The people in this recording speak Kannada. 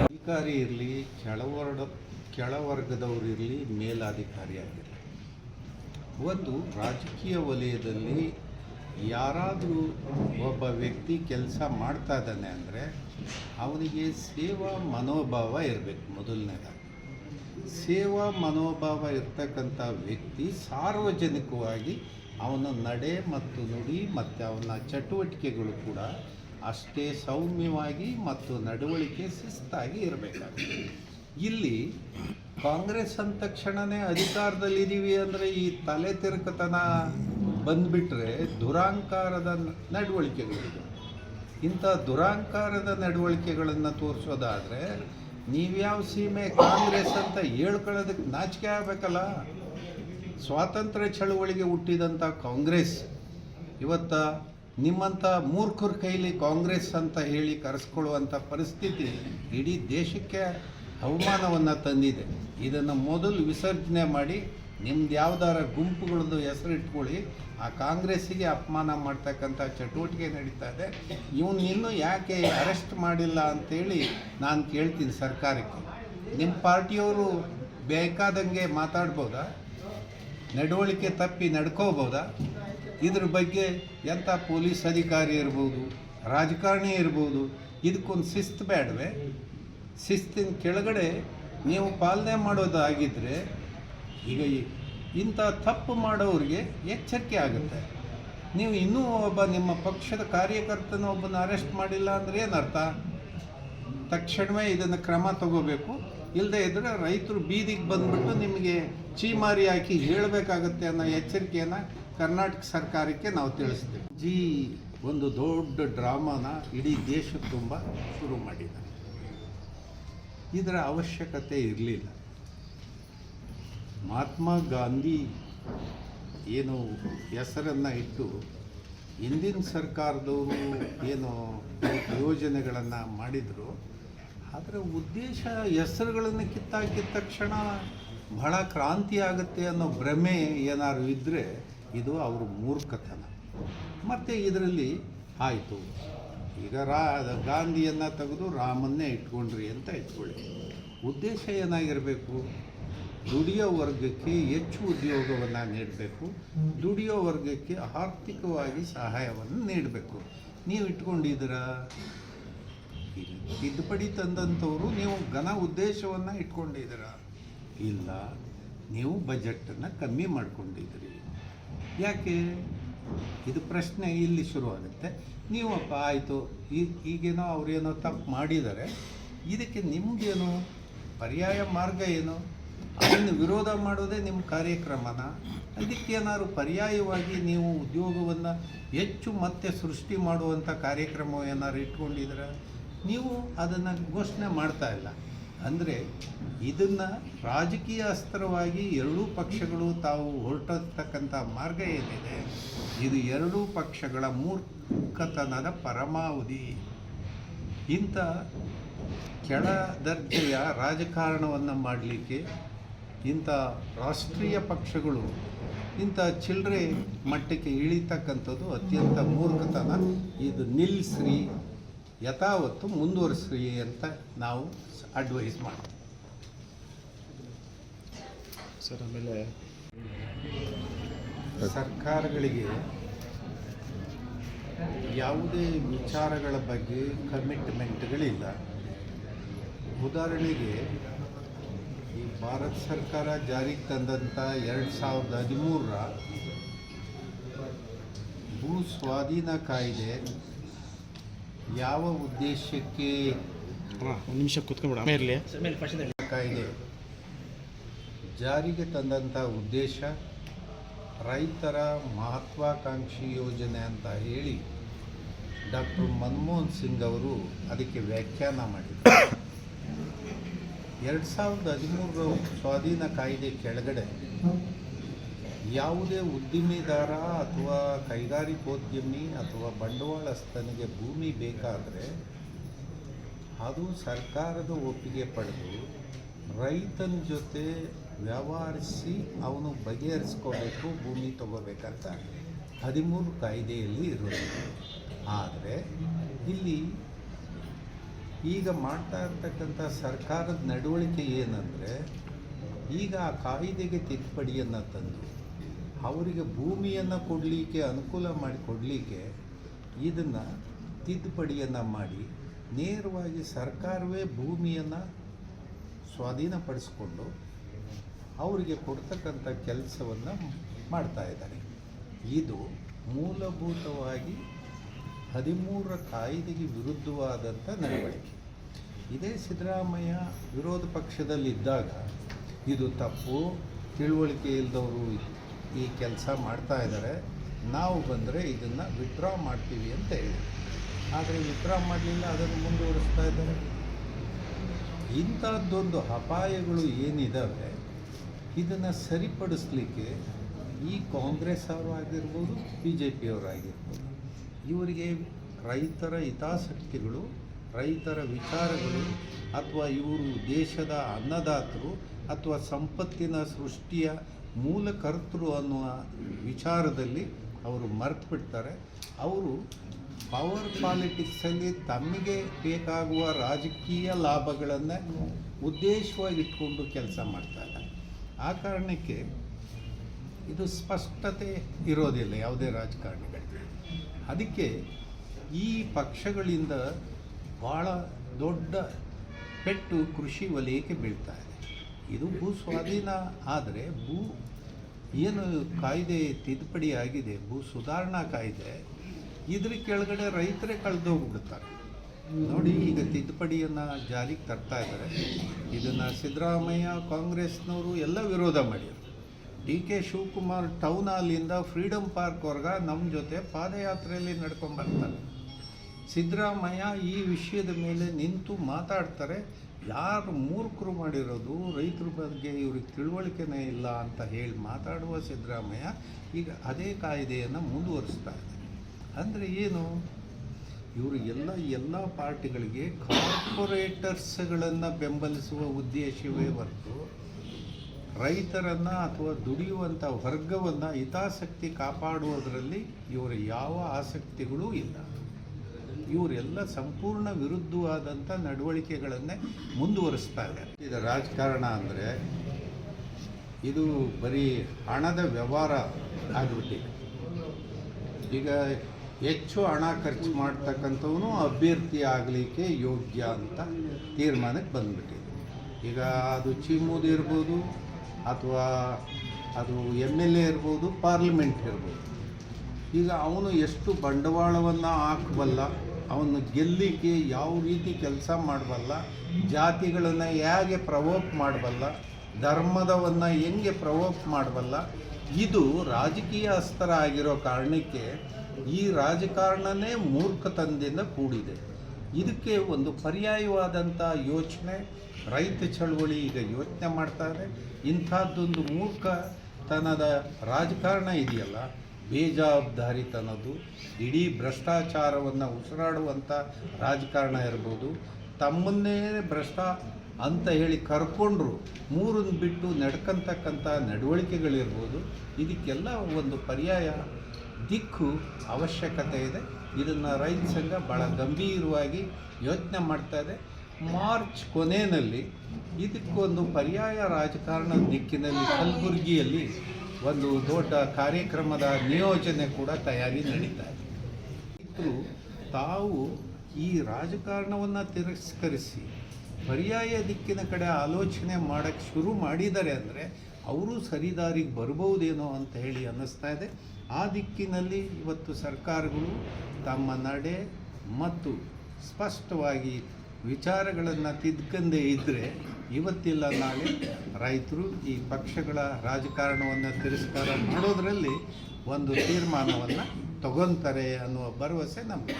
ಅಧಿಕಾರಿ ಇರಲಿ, ಕೆಳವರ್ಗ, ಕೆಳವರ್ಗದವರು ಇರಲಿ, ಮೇಲಾಧಿಕಾರಿ ಆಗಿರಲಿ. ಒಂದು ರಾಜಕೀಯ ವಲಯದಲ್ಲಿ ಯಾರಾದರೂ ಒಬ್ಬ ವ್ಯಕ್ತಿ ಕೆಲಸ ಮಾಡ್ತಾ ಇದ್ದಾನೆ ಅಂದರೆ ಅವನಿಗೆ ಸೇವಾ ಮನೋಭಾವ ಇರಬೇಕು ಮೊದಲನೇದಾಗಿ. ಸೇವಾ ಮನೋಭಾವ ಇರ್ತಕ್ಕಂಥ ವ್ಯಕ್ತಿ ಸಾರ್ವಜನಿಕವಾಗಿ ಅವನ ನಡೆ ಮತ್ತು ನುಡಿ ಮತ್ತು ಅವನ ಚಟುವಟಿಕೆಗಳು ಕೂಡ ಅಷ್ಟೇ ಸೌಮ್ಯವಾಗಿ ಮತ್ತು ನಡವಳಿಕೆ ಶಿಸ್ತಾಗಿ ಇರಬೇಕಾಗುತ್ತೆ ಇಲ್ಲಿ ಕಾಂಗ್ರೆಸ್ ಅಂದ ತಕ್ಷಣವೇ ಅಧಿಕಾರದಲ್ಲಿದ್ದೀವಿ ಅಂದರೆ ಈ ತಲೆ ತಿರುಕತನ ಬಂದುಬಿಟ್ರೆ ದುರಾಂಕಾರದ ನಡವಳಿಕೆಗಳಿದೆ. ಇಂಥ ದುರಾಂಕಾರದ ನಡವಳಿಕೆಗಳನ್ನು ತೋರಿಸೋದಾದರೆ ನೀವ್ಯಾವ ಸೀಮೆ ಕಾಂಗ್ರೆಸ್ ಅಂತ ಹೇಳ್ಕೊಳ್ಳೋದಕ್ಕೆ ನಾಚಿಕೆ ಆಗಬೇಕಲ್ಲ? ಸ್ವಾತಂತ್ರ್ಯ ಚಳುವಳಿಗೆ ಹುಟ್ಟಿದಂಥ ಕಾಂಗ್ರೆಸ್, ಇವತ್ತ ನಿಮ್ಮಂಥ ಮೂರ್ಖರ ಕೈಲಿ ಕಾಂಗ್ರೆಸ್ ಅಂತ ಹೇಳಿ ಕರೆಸ್ಕೊಳ್ಳುವಂಥ ಪರಿಸ್ಥಿತಿ ಇಡೀ ದೇಶಕ್ಕೆ ಅವಮಾನವನ್ನು ತಂದಿದೆ. ಇದನ್ನು ಮೊದಲು ವಿಸರ್ಜನೆ ಮಾಡಿ ನಿಮ್ದು ಯಾವ್ದಾರ ಗುಂಪುಗಳದ್ದು ಹೆಸರು ಇಟ್ಕೊಳ್ಳಿ. ಆ ಕಾಂಗ್ರೆಸ್ಸಿಗೆ ಅಪಮಾನ ಮಾಡ್ತಕ್ಕಂಥ ಚಟುವಟಿಕೆ ನಡೀತಾ ಇದೆ. ಇವನು ಇನ್ನೂ ಯಾಕೆ ಅರೆಸ್ಟ್ ಮಾಡಿಲ್ಲ ಅಂತೇಳಿ ನಾನು ಕೇಳ್ತೀನಿ ಸರ್ಕಾರಕ್ಕೆ. ನಿಮ್ಮ ಪಾರ್ಟಿಯವರು ಬೇಕಾದಂಗೆ ಮಾತಾಡ್ಬೋದಾ? ನಡವಳಿಕೆ ತಪ್ಪಿ ನಡ್ಕೋಬೋದಾ? ಇದ್ರ ಬಗ್ಗೆ ಎಂಥ ಪೊಲೀಸ್ ಅಧಿಕಾರಿ ಇರ್ಬೋದು, ರಾಜಕಾರಣಿ ಇರ್ಬೋದು ಇದಕ್ಕೊಂದು ಶಿಸ್ತು ಬೇಡವೆ. ಶಿಸ್ತಿನ ಕೆಳಗಡೆ ನೀವು ಪಾಲನೆ ಮಾಡೋದಾಗಿದ್ದರೆ ಈಗ ಈ- ಇಂಥ ತಪ್ಪು ಮಾಡೋರಿಗೆ ಎಚ್ಚರಿಕೆ ಆಗುತ್ತೆ. ನೀವು ಇನ್ನೂ ಒಬ್ಬ ನಿಮ್ಮ ಪಕ್ಷದ ಕಾರ್ಯಕರ್ತನ ಒಬ್ಬನ ಅರೆಸ್ಟ್ ಮಾಡಿಲ್ಲ ಅಂದರೆ ಏನರ್ಥ? ತಕ್ಷಣವೇ ಇದನ್ನು ಕ್ರಮ ತಗೋಬೇಕು. ಇಲ್ಲದೆ ಇದ್ದರೆ ರೈತರು ಬೀದಿಗೆ ಬಂದ್ಬಿಟ್ಟು ನಿಮಗೆ ಚೀಮಾರಿ ಹಾಕಿ ಹೇಳಬೇಕಾಗತ್ತೆ ಅನ್ನೋ ಎಚ್ಚರಿಕೆಯನ್ನು ಕರ್ನಾಟಕ ಸರ್ಕಾರಕ್ಕೆ ನಾವು ತಿಳಿಸ್ತೀವಿ. ಜಿ ಒಂದು ದೊಡ್ಡ ಡ್ರಾಮಾನ ಇಡೀ ದೇಶದ ತುಂಬ ಶುರು ಮಾಡಿದ್ದಾರೆ ಇದರ ಅವಶ್ಯಕತೆ ಇರಲಿಲ್ಲ. ಮಹಾತ್ಮ ಗಾಂಧಿ ಏನು ಹೆಸರನ್ನು ಇಟ್ಟು ಹಿಂದಿನ ಸರ್ಕಾರದವರು ಏನು ಯೋಜನೆಗಳನ್ನು ಮಾಡಿದರು, ಆದರೆ ಉದ್ದೇಶ ಹೆಸರುಗಳನ್ನು ಕಿತ್ತಾಕಿದ ತಕ್ಷಣ ಬಹಳ ಕ್ರಾಂತಿ ಆಗುತ್ತೆ ಅನ್ನೋ ಭ್ರಮೆ ಏನಾದ್ರು ಇದ್ದರೆ ಇದು ಅವ್ರ ಮೂರ್ಖತನ. ಮತ್ತು ಇದರಲ್ಲಿ ಆಯಿತು. ಈಗ ರಾ, ಗಾಂಧಿಯನ್ನು ತೆಗೆದು ರಾಮನ್ನೇ ಇಟ್ಕೊಂಡ್ರಿ ಅಂತ ಇಟ್ಕೊಳ್ಳಿ. ಉದ್ದೇಶ ಏನಾಗಿರಬೇಕು? ದುಡಿಯೋ ವರ್ಗಕ್ಕೆ ಹೆಚ್ಚು ಉದ್ಯೋಗವನ್ನು ನೀಡಬೇಕು. ದುಡಿಯೋ ವರ್ಗಕ್ಕೆ ಆರ್ಥಿಕವಾಗಿ ಸಹಾಯವನ್ನು ನೀಡಬೇಕು. ನೀವು ಇಟ್ಕೊಂಡಿದ್ದೀರಾ. ತಿದ್ದುಪಡಿ ತಂದಂಥವರು ನೀವು ಘನ ಉದ್ದೇಶವನ್ನು ಇಟ್ಕೊಂಡಿದ್ದೀರಾ? ಇಲ್ಲ. ನೀವು ಬಜೆಟನ್ನು ಕಮ್ಮಿ ಮಾಡ್ಕೊಂಡಿದ್ದೀರಿ. ಯಾಕೆ? ಇದು ಪ್ರಶ್ನೆ ಇಲ್ಲಿ ಶುರುವಾಗುತ್ತೆ. ನೀವಪ್ಪ ಆಯಿತು. ಈಗೇನೋ ಅವರೇನೋ ತಪ್ಪು ಮಾಡಿದ್ದಾರೆ. ಇದಕ್ಕೆ ನಿಮ್ಗೇನು? ಪರ್ಯಾಯ ಮಾರ್ಗ ಏನು? ಅದನ್ನು ವಿರೋಧ ಮಾಡೋದೇ ನಿಮ್ಮ ಕಾರ್ಯಕ್ರಮನ? ಏನಾದರೂ ಪರ್ಯಾಯವಾಗಿ ನೀವು ಉದ್ಯೋಗವನ್ನು ಹೆಚ್ಚು ಮತ್ತೆ ಸೃಷ್ಟಿ ಮಾಡುವಂಥ ಕಾರ್ಯಕ್ರಮ ಏನಾದ್ರು ಇಟ್ಕೊಂಡಿದ್ರೆ ನೀವು ಅದನ್ನು ಘೋಷಣೆ ಮಾಡ್ತಾ ಇಲ್ಲ. ಅಂದರೆ ಇದನ್ನು ರಾಜಕೀಯ ಅಸ್ತ್ರವಾಗಿ ಎರಡೂ ಪಕ್ಷಗಳು ತಾವು ಹೊರಟತಕ್ಕಂಥ ಮಾರ್ಗ ಏನಿದೆ? ಇದು ಎರಡೂ ಪಕ್ಷಗಳ ಮೂರ್ಖತನದ ಪರಮಾವಧಿ. ಇಂಥ ಕೆಳ ದರ್ಜೆಯ ರಾಜಕಾರಣವನ್ನು ಮಾಡಲಿಕ್ಕೆ ಇಂಥ ರಾಷ್ಟ್ರೀಯ ಪಕ್ಷಗಳು ಇಂಥ ಚಿಲ್ಲರೆ ಮಟ್ಟಕ್ಕೆ ಇಳಿತಕ್ಕಂಥದ್ದು ಅತ್ಯಂತ ಮೂರ್ಖತನ. ಇದು ನಿಲ್ಲಿಸ್ರಿ ಯಥಾವತ್ತು ಮುಂದುವರಿಸ್ರಿ ಅಂತ ನಾವು ಅಡ್ವೈಸ್ ಮಾಡ್ತೀವಿ. ಸರ್ ಆಮೇಲೆ ಸರ್ಕಾರಗಳಿಗೆ ಯಾವುದೇ ವಿಚಾರಗಳ ಬಗ್ಗೆ ಕಮಿಟ್ಮೆಂಟ್ಗಳಿಲ್ಲ ಉದಾಹರಣೆಗೆ ಈ ಭಾರತ ಸರ್ಕಾರ ಜಾರಿಗೆ ತಂದಂಥ ಎರಡು ಸಾವಿರದ ಹದಿಮೂರರ ಭೂ ಸ್ವಾಧೀನ ಕಾಯ್ದೆ ಯಾವ ಉದ್ದೇಶಕ್ಕೆ ಒಂದು ನಿಮಿಷ ಕಾಯ್ದೆ. ಜಾರಿಗೆ ತಂದಂಥ ಉದ್ದೇಶ ರೈತರ ಮಹತ್ವಾಕಾಂಕ್ಷಿ ಯೋಜನೆ ಅಂತ ಹೇಳಿ ಡಾಕ್ಟರ್ ಮನಮೋಹನ್ ಸಿಂಗ್ ಅವರು ಅದಕ್ಕೆ ವ್ಯಾಖ್ಯಾನ ಮಾಡಿದರು ಎರಡು ಸಾವಿರದ ಹದಿಮೂರರ ಸ್ವಾಧೀನ ಕಾಯ್ದೆ ಕೆಳಗಡೆ ಯಾವುದೇ ಉದ್ದಿಮೆದಾರ ಅಥವಾ ಕೈಗಾರಿಕೋದ್ಯಮಿ ಅಥವಾ ಬಂಡವಾಳಸ್ಥನಿಗೆ ಭೂಮಿ ಬೇಕಾದರೆ ಅದು ಸರ್ಕಾರದ ಒಪ್ಪಿಗೆ ಪಡೆದು ರೈತನ ಜೊತೆ ವ್ಯವಹರಿಸಿ ಅವನು ಬಗೆಹರಿಸ್ಕೋಬೇಕು, ಭೂಮಿ ತಗೋಬೇಕಂತ ಹದಿಮೂರು ಕಾಯ್ದೆಯಲ್ಲಿ ಇರೋದು ಆದರೆ ಇಲ್ಲಿ ಈಗ ಮಾಡ್ತಾ ಇರ್ತಕ್ಕಂಥ ಸರ್ಕಾರದ ನಡವಳಿಕೆ ಏನಂದರೆ, ಈಗ ಆ ಕಾಯಿದೆಗೆ ತಿದ್ದುಪಡಿಯನ್ನು ತಂದು, ಅವರಿಗೆ ಭೂಮಿಯನ್ನು ಕೊಡಲಿಕ್ಕೆ, ಅನುಕೂಲ ಮಾಡಿ ಕೊಡಲಿಕ್ಕೆ ಇದನ್ನು ತಿದ್ದುಪಡಿಯನ್ನು ಮಾಡಿ ನೇರವಾಗಿ ಸರ್ಕಾರವೇ ಭೂಮಿಯನ್ನು ಸ್ವಾಧೀನಪಡಿಸ್ಕೊಂಡು ಅವರಿಗೆ ಕೊಡ್ತಕ್ಕಂಥ ಕೆಲಸವನ್ನು ಮಾಡ್ತಾ ಇದ್ದಾರೆ. ಇದು ಮೂಲಭೂತವಾಗಿ ಹದಿಮೂರರ ಕಾಯ್ದೆಗೆ ವಿರುದ್ಧವಾದಂಥ ನಡವಳಿಕೆ. ಇದೇ ಸಿದ್ದರಾಮಯ್ಯ ವಿರೋಧ ಪಕ್ಷದಲ್ಲಿದ್ದಾಗ ಇದು ತಪ್ಪು, ತಿಳುವಳಿಕೆ ಇಲ್ಲದವರು ಈ ಕೆಲಸ ಮಾಡ್ತಾ ಇದ್ದಾರೆ. ನಾವು ಬಂದರೆ ಇದನ್ನು ವಿತ್ಡ್ರಾ ಮಾಡ್ತೀವಿ ಅಂತ ಹೇಳಿ. ಆದರೆ ವಿತ್ಡ್ರಾ ಮಾಡಲಿಲ್ಲ, ಅದನ್ನು ಮುಂದುವರಿಸ್ತಾ ಇದ್ದಾರೆ. ಇಂಥದ್ದೊಂದು ಅಪಾಯಗಳು ಏನಿದ್ದಾವೆ ಇದನ್ನು ಸರಿಪಡಿಸ್ಲಿಕ್ಕೆ ಈ ಕಾಂಗ್ರೆಸ್ ಅವರು ಆಗಿರ್ಬೋದು ಬಿ ಜೆ ಪಿಯವರಾಗಿರ್ಬೋದು ಇವರಿಗೆ ರೈತರ ಹಿತಾಸಕ್ತಿಗಳು, ರೈತರ ವಿಚಾರಗಳು ಅಥವಾ ಇವರು ದೇಶದ ಅನ್ನದಾತರು ಅಥವಾ ಸಂಪತ್ತಿನ ಸೃಷ್ಟಿಯ ಮೂಲಕರ್ತರು ಅನ್ನುವ ವಿಚಾರದಲ್ಲಿ ಅವರು ಮರೆತು ಬಿಡ್ತಾರೆ ಅವರು ಪವರ್ ಪಾಲಿಟಿಕ್ಸಲ್ಲಿ ತಮಗೆ ಬೇಕಾಗುವ ರಾಜಕೀಯ ಲಾಭಗಳನ್ನು ಉದ್ದೇಶವಾಗಿ ಇಟ್ಕೊಂಡು ಕೆಲಸ ಮಾಡ್ತಾರೆ. ಆ ಕಾರಣಕ್ಕೆ ಇದು ಸ್ಪಷ್ಟತೆ ಇರೋದಿಲ್ಲ ಯಾವುದೇ ರಾಜಕಾರಣಿಗಳಿಗೆ ಅದಕ್ಕೆ ಈ ಪಕ್ಷಗಳಿಂದ ಭಾಳ ದೊಡ್ಡ ಪೆಟ್ಟು ಕೃಷಿ ವಲಯಕ್ಕೆ ಬೀಳ್ತಾ ಇದೆ. ಇದು ಭೂ ಸ್ವಾಧೀನ ಆದರೆ ಭೂ ಏನು ಕಾಯ್ದೆ ತಿದ್ದುಪಡಿ ಆಗಿದೆ, ಭೂ ಸುಧಾರಣಾ ಕಾಯ್ದೆ, ಇದ್ರ ಕೆಳಗಡೆ ರೈತರೇ ಕಳೆದೋಗ್ಬಿಡ್ತಾರೆ. ನೋಡಿ, ಈಗ ತಿದ್ದುಪಡಿಯನ್ನು ಜಾರಿಗೆ ತರ್ತಾ ಇದ್ದಾರೆ. ಇದನ್ನು ಸಿದ್ದರಾಮಯ್ಯ ಕಾಂಗ್ರೆಸ್ನವರು ಎಲ್ಲ ವಿರೋಧ ಮಾಡಿದರು. ಡಿ ಕೆ ಶಿವಕುಮಾರ್ ಟೌನ್ ಹಾಲಿಂದ ಫ್ರೀಡಮ್ ಪಾರ್ಕ್ವರೆಗೆ ನಮ್ಮ ಜೊತೆ ಪಾದಯಾತ್ರೆಯಲ್ಲಿ ನಡ್ಕೊಂಡು ಬರ್ತಾರೆ ಸಿದ್ದರಾಮಯ್ಯ ಈ ವಿಷಯದ ಮೇಲೆ ನಿಂತು ಮಾತಾಡ್ತಾರೆ. ಯಾರು ಮೂರ್ಖರು ಮಾಡಿರೋದು, ರೈತರ ಬಗ್ಗೆ ಇವ್ರಿಗೆ ತಿಳುವಳಿಕೆನೇ ಇಲ್ಲ ಅಂತ ಹೇಳಿ ಮಾತಾಡುವ ಸಿದ್ದರಾಮಯ್ಯ ಈಗ ಅದೇ ಕಾಯ್ದೆಯನ್ನು ಮುಂದುವರಿಸ್ತಾ ಇದ್ದಾರೆ. ಅಂದರೆ ಏನು? ಇವರು ಎಲ್ಲ ಎಲ್ಲ ಪಾರ್ಟಿಗಳಿಗೆ ಕಾರ್ಪೊರೇಟರ್ಸ್ಗಳನ್ನು ಬೆಂಬಲಿಸುವ ಉದ್ದೇಶವೇ ಹೊರತು ರೈತರನ್ನು ಅಥವಾ ದುಡಿಯುವಂಥ ವರ್ಗವನ್ನು ಹಿತಾಸಕ್ತಿ ಕಾಪಾಡುವುದರಲ್ಲಿ ಇವರ ಯಾವ ಆಸಕ್ತಿಗಳೂ ಇಲ್ಲ. ಇವರೆಲ್ಲ ಸಂಪೂರ್ಣ ವಿರುದ್ಧವಾದಂಥ ನಡವಳಿಕೆಗಳನ್ನೇ ಮುಂದುವರಿಸ್ತಾ ಇದ್ದಾರೆ. ಇದು ರಾಜಕಾರಣ ಅಂದರೆ ಇದು ಬರೀ ಹಣದ ವ್ಯವಹಾರ ಆಗಿಬಿಟ್ಟಿದೆ. ಈಗ ಹೆಚ್ಚು ಹಣ ಖರ್ಚು ಮಾಡ್ತಕ್ಕಂಥವನು ಅಭ್ಯರ್ಥಿ ಆಗಲಿಕ್ಕೆ ಯೋಗ್ಯ ಅಂತ ತೀರ್ಮಾನಕ್ಕೆ ಬಂದ್ಬಿಟ್ಟಿದೆ. ಈಗ ಅದು ಚಿಮ್ಮುದು ಇರ್ಬೋದು ಅಥವಾ ಅದು ಎಂ ಎಲ್ ಎ ಇರ್ಬೋದು, ಪಾರ್ಲಿಮೆಂಟ್ ಇರ್ಬೋದು. ಈಗ ಅವನು ಎಷ್ಟು ಬಂಡವಾಳವನ್ನು ಹಾಕಬಲ್ಲ, ಅವನು ಗೆಲ್ಲಿಕ್ಕೆ ಯಾವ ರೀತಿ ಕೆಲಸ ಮಾಡಬಲ್ಲ, ಜಾತಿಗಳನ್ನು ಹೇಗೆ ಪ್ರವೋಕ್ ಮಾಡಬಲ್ಲ, ಧರ್ಮದವನ್ನು ಹೆಂಗೆ ಪ್ರವೋಕ್ ಮಾಡಬಲ್ಲ, ಇದು ರಾಜಕೀಯ ಅಸ್ತ್ರ ಆಗಿರೋ ಕಾರಣಕ್ಕೆ ಈ ರಾಜಕಾರಣನೇ ಮೂರ್ಖತನದಿಂದ ಕೂಡಿದೆ. ಇದಕ್ಕೆ ಒಂದು ಪರ್ಯಾಯವಾದಂಥ ಯೋಚನೆ ರೈತ ಚಳವಳಿ ಈಗ ಯೋಚನೆ ಮಾಡ್ತಾರೆ ಇಂಥದ್ದೊಂದು ಮೂರ್ಖತನದ ರಾಜಕಾರಣ ಇದೆಯಲ್ಲ ಬೇಜವಾಬ್ದಾರಿತನದು ಇಡೀ ಭ್ರಷ್ಟಾಚಾರವನ್ನು ಉಸಿರಾಡುವಂಥ ರಾಜಕಾರಣ ಇರ್ಬೋದು. ತಮ್ಮನ್ನೇ ಭ್ರಷ್ಟ ಅಂತ ಹೇಳಿ ಕರ್ಕೊಂಡ್ರು ಮೂರನ್ನು ಬಿಟ್ಟು ನಡ್ಕಂತಕ್ಕಂಥ ನಡವಳಿಕೆಗಳಿರ್ಬೋದು. ಇದಕ್ಕೆಲ್ಲ ಒಂದು ಪರ್ಯಾಯ ದಿಕ್ಕು ಅವಶ್ಯಕತೆ ಇದೆ. ಇದನ್ನು ರೈತ ಸಂಘ ಭಾಳ ಗಂಭೀರವಾಗಿ ಯೋಚನೆ ಮಾಡ್ತಾ ಇದೆ. ಮಾರ್ಚ್ ಕೊನೆಯಲ್ಲಿ ಇದಕ್ಕೊಂದು ಪರ್ಯಾಯ ರಾಜಕಾರಣ ದಿಕ್ಕಿನಲ್ಲಿ ಕಲಬುರಗಿಯಲ್ಲಿ ಒಂದು ದೊಡ್ಡ ಕಾರ್ಯಕ್ರಮದ ನಿಯೋಜನೆ ಕೂಡ ತಯಾರಿ ನಡೀತಾ ಇದೆ. ರೈತರು ತಾವು ಈ ರಾಜಕಾರಣವನ್ನು ತಿರಸ್ಕರಿಸಿ ಪರ್ಯಾಯ ದಿಕ್ಕಿನ ಕಡೆ ಆಲೋಚನೆ ಮಾಡೋಕ್ಕೆ ಶುರು ಮಾಡಿದ್ದಾರೆ ಅಂದರೆ ಅವರು ಸರಿದಾರಿಗೆ ಬರ್ಬೋದೇನೋ ಅಂತ ಹೇಳಿ ಅನ್ನಿಸ್ತಾ ಇದೆ. ಆ ದಿಕ್ಕಿನಲ್ಲಿ ಇವತ್ತು ಸರ್ಕಾರಗಳು ತಮ್ಮ ನಡೆ ಮತ್ತು ಸ್ಪಷ್ಟವಾಗಿ ವಿಚಾರಗಳನ್ನು ತಿದ್ಕಂದೇ ಇದ್ದರೆ ಇವತ್ತಿಲ್ಲ ನಾಳೆ ರೈತರು ಈ ಪಕ್ಷಗಳ ರಾಜಕಾರಣವನ್ನು ತಿರಸ್ಕಾರ ಮಾಡೋದರಲ್ಲಿ ಒಂದು ತೀರ್ಮಾನವನ್ನು ತಗೊತಾರೆ ಅನ್ನುವ ಭರವಸೆ ನಮಗೆ.